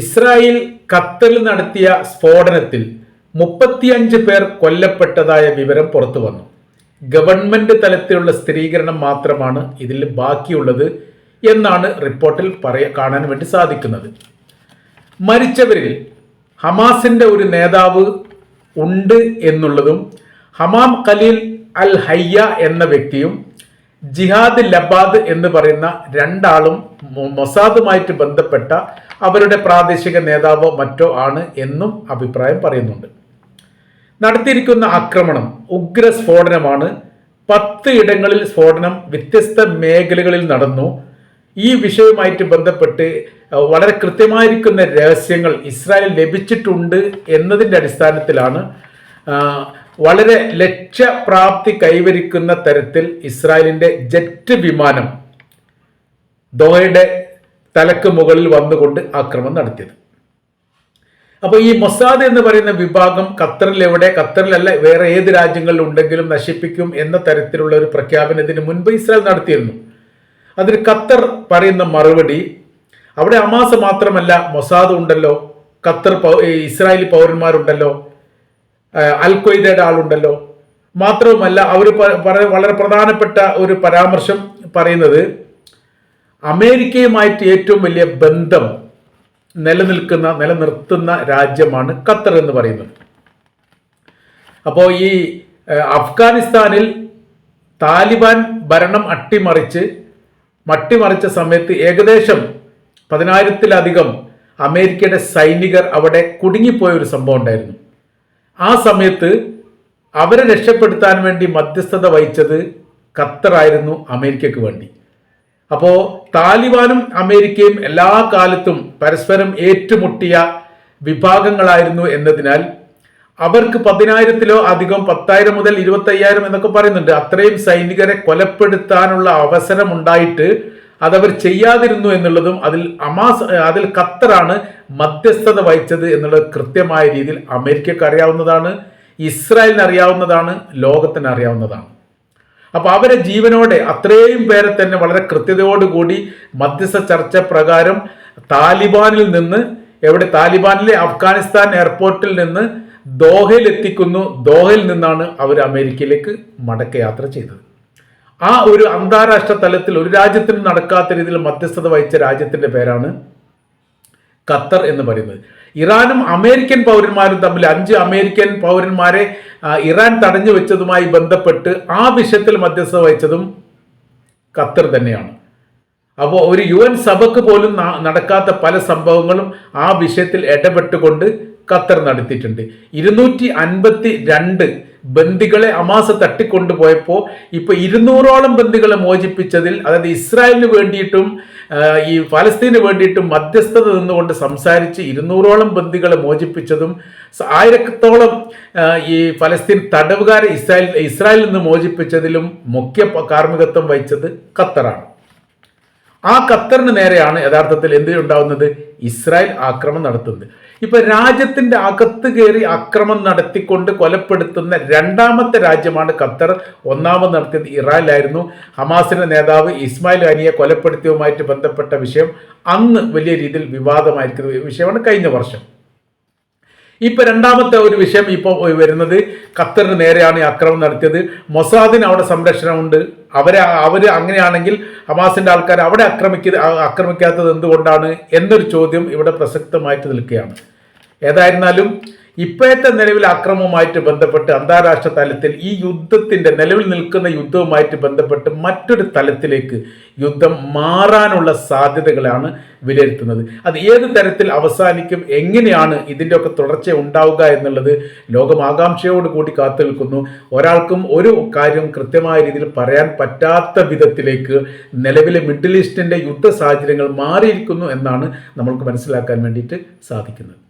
Israel ഖത്തറിൽ നടത്തിയ സ്ഫോടനത്തിൽ മുപ്പത്തിയഞ്ച് പേർ കൊല്ലപ്പെട്ടതായ വിവരം പുറത്തു വന്നു. ഗവൺമെന്റ് തലത്തിലുള്ള സ്ഥിരീകരണം മാത്രമാണ് ഇതിൽ ബാക്കിയുള്ളത് എന്നാണ് റിപ്പോർട്ടിൽ പറയ കാണാൻ വേണ്ടി സാധിക്കുന്നത്. മരിച്ചവരിൽ ഹമാസിന്റെ ഒരു നേതാവ് ഉണ്ട് എന്നുള്ളതും ഹമാം ഖലീൽ അൽ ഹയ്യ എന്ന വ്യക്തിയും ജിഹാദ് ലബാദ് എന്ന് പറയുന്ന രണ്ടാളും മൊസാദുമായിട്ട് ബന്ധപ്പെട്ട അവരുടെ പ്രാദേശിക നേതാവോ മറ്റോ ആണ് എന്നും അഭിപ്രായം പറയുന്നുണ്ട്. നടത്തിയിരിക്കുന്ന ആക്രമണം ഉഗ്ര സ്ഫോടനമാണ്. പത്ത് ഇടങ്ങളിൽ സ്ഫോടനം വ്യത്യസ്ത മേഖലകളിൽ നടന്നു. ഈ വിഷയവുമായിട്ട് ബന്ധപ്പെട്ട് വളരെ കൃത്യമായിരിക്കുന്ന രഹസ്യങ്ങൾ ഇസ്രായേൽ ലഭിച്ചിട്ടുണ്ട് എന്നതിന്റെ അടിസ്ഥാനത്തിലാണ് വളരെ ലക്ഷ്യപ്രാപ്തി കൈവരിക്കുന്ന തരത്തിൽ ഇസ്രായേലിന്റെ ജെറ്റ് വിമാനം ദോഹയുടെ തലക്ക് മുകളിൽ വന്നുകൊണ്ട് ആക്രമണം നടത്തിയത്. അപ്പോൾ ഈ മൊസാദ് എന്ന് പറയുന്ന വിഭാഗം ഖത്തറിൽ എവിടെ? ഖത്തറിലല്ല വേറെ ഏത് രാജ്യങ്ങളിൽ ഉണ്ടെങ്കിലും നശിപ്പിക്കും എന്ന തരത്തിലുള്ള ഒരു പ്രഖ്യാപനത്തിന് മുൻപ് ഇസ്രായേൽ നടത്തിയിരുന്നു. അതിന് ഖത്തർ പറയുന്ന മറുപടി അവിടെ അമാസ മാത്രമല്ല മൊസാദ് ഉണ്ടല്ലോ ഖത്തർ ഇസ്രായേലി പൗരന്മാരുണ്ടല്ലോ അൽ ആളുണ്ടല്ലോ. മാത്രവുമല്ല അവർ വളരെ പ്രധാനപ്പെട്ട ഒരു പരാമർശം പറയുന്നത് അമേരിക്കയുമായിട്ട് ഏറ്റവും വലിയ ബന്ധം നിലനിൽക്കുന്ന നിലനിർത്തുന്ന രാജ്യമാണ് ഖത്തർ എന്ന് പറയുന്നത്. അപ്പോൾ ഈ അഫ്ഗാനിസ്ഥാനിൽ താലിബാൻ ഭരണം അട്ടിമറിച്ച് മട്ടിമറിച്ച സമയത്ത് ഏകദേശം പതിനായിരത്തിലധികം അമേരിക്കയുടെ സൈനികർ അവിടെ കുടുങ്ങിപ്പോയ ഒരു സംഭവം ഉണ്ടായിരുന്നു. സമയത്ത് അവരെ രക്ഷപ്പെടുത്താൻ വേണ്ടി മധ്യസ്ഥത വഹിച്ചത് ഖത്തറായിരുന്നു അമേരിക്കയ്ക്ക് വേണ്ടി. അപ്പോൾ താലിബാനും അമേരിക്കയും എല്ലാ കാലത്തും പരസ്പരം ഏറ്റുമുട്ടിയ വിഭാഗങ്ങളായിരുന്നു എന്നതിനാൽ അവർക്ക് പതിനായിരത്തിലോ അധികം പത്തായിരം മുതൽ ഇരുപത്തയ്യായിരം എന്നൊക്കെ പറയുന്നുണ്ട്. അത്രയും സൈനികരെ കൊലപ്പെടുത്താനുള്ള അവസരം ഉണ്ടായിട്ട് അതവർ ചെയ്യാതിരുന്നു എന്നുള്ളതും അതിൽ അമാസ് അതിൽ ഖത്തറാണ് മധ്യസ്ഥത വഹിച്ചത് എന്നുള്ളത് കൃത്യമായ രീതിയിൽ അമേരിക്കക്ക് അറിയാവുന്നതാണ് ഇസ്രായേലിന് അറിയാവുന്നതാണ് ലോകത്തിന് അറിയാവുന്നതാണ്. അപ്പൊ അവരെ ജീവനോടെ അത്രയും പേരെ തന്നെ വളരെ കൃത്യതയോടുകൂടി മധ്യസ്ഥ ചർച്ച പ്രകാരം താലിബാനിൽ നിന്ന് എവിടെ താലിബാനിലെ അഫ്ഗാനിസ്ഥാൻ എയർപോർട്ടിൽ നിന്ന് ദോഹയിൽ എത്തിക്കുന്നു ദോഹയിൽ നിന്നാണ് അവർ അമേരിക്കയിലേക്ക് മടക്കയാത്ര ചെയ്തത്. ആ ഒരു അന്താരാഷ്ട്ര തലത്തിൽ ഒരു രാജ്യത്തിനും നടക്കാത്ത രീതിയിൽ മധ്യസ്ഥത വഹിച്ച രാജ്യത്തിന്റെ പേരാണ് ഖത്തർ എന്ന് പറയുന്നത്. ഇറാനും അമേരിക്കൻ പൗരന്മാരും തമ്മിൽ അഞ്ച് അമേരിക്കൻ പൗരന്മാരെ ഇറാൻ തടഞ്ഞു വെച്ചതുമായി ബന്ധപ്പെട്ട് ആ വിഷയത്തിൽ മധ്യസ്ഥത വഹിച്ചതും ഖത്തർ തന്നെയാണ്. അപ്പോൾ ഒരു യു എൻ സഭക്ക് പോലും നടക്കാത്ത പല സംഭവങ്ങളും ആ വിഷയത്തിൽ ഇടപെട്ടുകൊണ്ട് ഖത്തർ നടത്തിയിട്ടുണ്ട്. ഇരുന്നൂറ്റി അൻപത്തി രണ്ട് ബന്ദികളെ അമാസ തട്ടിക്കൊണ്ടുപോയപ്പോൾ ഇപ്പൊ ഇരുന്നൂറോളം ബന്ദികളെ മോചിപ്പിച്ചതിൽ അതായത് ഇസ്രായേലിന് വേണ്ടിയിട്ടും ഈ ഫലസ്തീന് വേണ്ടിയിട്ടും മധ്യസ്ഥത നിന്നുകൊണ്ട് സംസാരിച്ച് ഇരുന്നൂറോളം ബന്ദികളെ മോചിപ്പിച്ചതും ആയിരത്തോളം ഈ ഫലസ്തീൻ തടവുകാരെ ഇസ്രായേൽ ഇസ്രായേലിൽ നിന്ന് മോചിപ്പിച്ചതിലും മുഖ്യ കാർമ്മികത്വം വഹിച്ചത് ഖത്തറാണ്. ആ ഖത്തറിന് നേരെയാണ് യഥാർത്ഥത്തിൽ എന്ത് ഉണ്ടാവുന്നത്? ഇസ്രായേൽ ആക്രമണം നടത്തുന്നത്. ഇപ്പൊ രാജ്യത്തിന്റെ അകത്ത് കയറി ആക്രമണം നടത്തിക്കൊണ്ട് കൊലപ്പെടുത്തുന്ന രണ്ടാമത്തെ രാജ്യമാണ് ഖത്തർ. ഒന്നാമത് നടത്തിയത് ഇറാനിലായിരുന്നു. ഹമാസിന്റെ നേതാവ് ഇസ്മായിൽ അനിയെ കൊലപ്പെടുത്തിയതുമായിട്ട് ബന്ധപ്പെട്ട വിഷയം അന്ന് വലിയ രീതിയിൽ വിവാദമായിരിക്കുന്ന വിഷയമാണ് കഴിഞ്ഞ വർഷം. ഇപ്പൊ രണ്ടാമത്തെ ഒരു വിഷയം ഇപ്പോൾ വരുന്നത് ഖത്തറിന് നേരെയാണ് ഈ അക്രമം നടത്തിയത്. മൊസാദിന് അവിടെ സംരക്ഷണമുണ്ട്. അവരെ അവർ അങ്ങനെയാണെങ്കിൽ ഹമാസിന്റെ ആൾക്കാർ അവിടെ ആക്രമിക്ക ആക്രമിക്കാത്തത് എന്തുകൊണ്ടാണ് എന്നൊരു ചോദ്യം ഇവിടെ പ്രസക്തമായിട്ട് നിൽക്കുകയാണ്. ഏതായിരുന്നാലും ഇപ്പോഴത്തെ നിലവിൽ അക്രമവുമായിട്ട് ബന്ധപ്പെട്ട് അന്താരാഷ്ട്ര തലത്തിൽ ഈ യുദ്ധത്തിന്റെ നിലവിൽ നിൽക്കുന്ന യുദ്ധവുമായിട്ട് ബന്ധപ്പെട്ട് മറ്റൊരു തലത്തിലേക്ക് യുദ്ധം മാറാനുള്ള സാധ്യതകളാണ് വിലയിരുത്തുന്നത്. അത് ഏത് തരത്തിൽ അവസാനിക്കും എങ്ങനെയാണ് ഇതിന്റെയൊക്കെ തുടർച്ച ഉണ്ടാവുക എന്നുള്ളത് ലോകം ആകാംക്ഷയോട് കൂടി കാത്തു നിൽക്കുന്നു. ഒരാൾക്കും ഒരു കാര്യം കൃത്യമായ രീതിയിൽ പറയാൻ പറ്റാത്ത വിധത്തിലേക്ക് നിലവിലെ മിഡിൽ ഈസ്റ്റിന്റെ യുദ്ധ സാഹചര്യങ്ങൾ മാറിയിരിക്കുന്നു എന്നാണ് നമ്മൾക്ക് മനസ്സിലാക്കാൻ വേണ്ടിയിട്ട് സാധിക്കുന്നത്.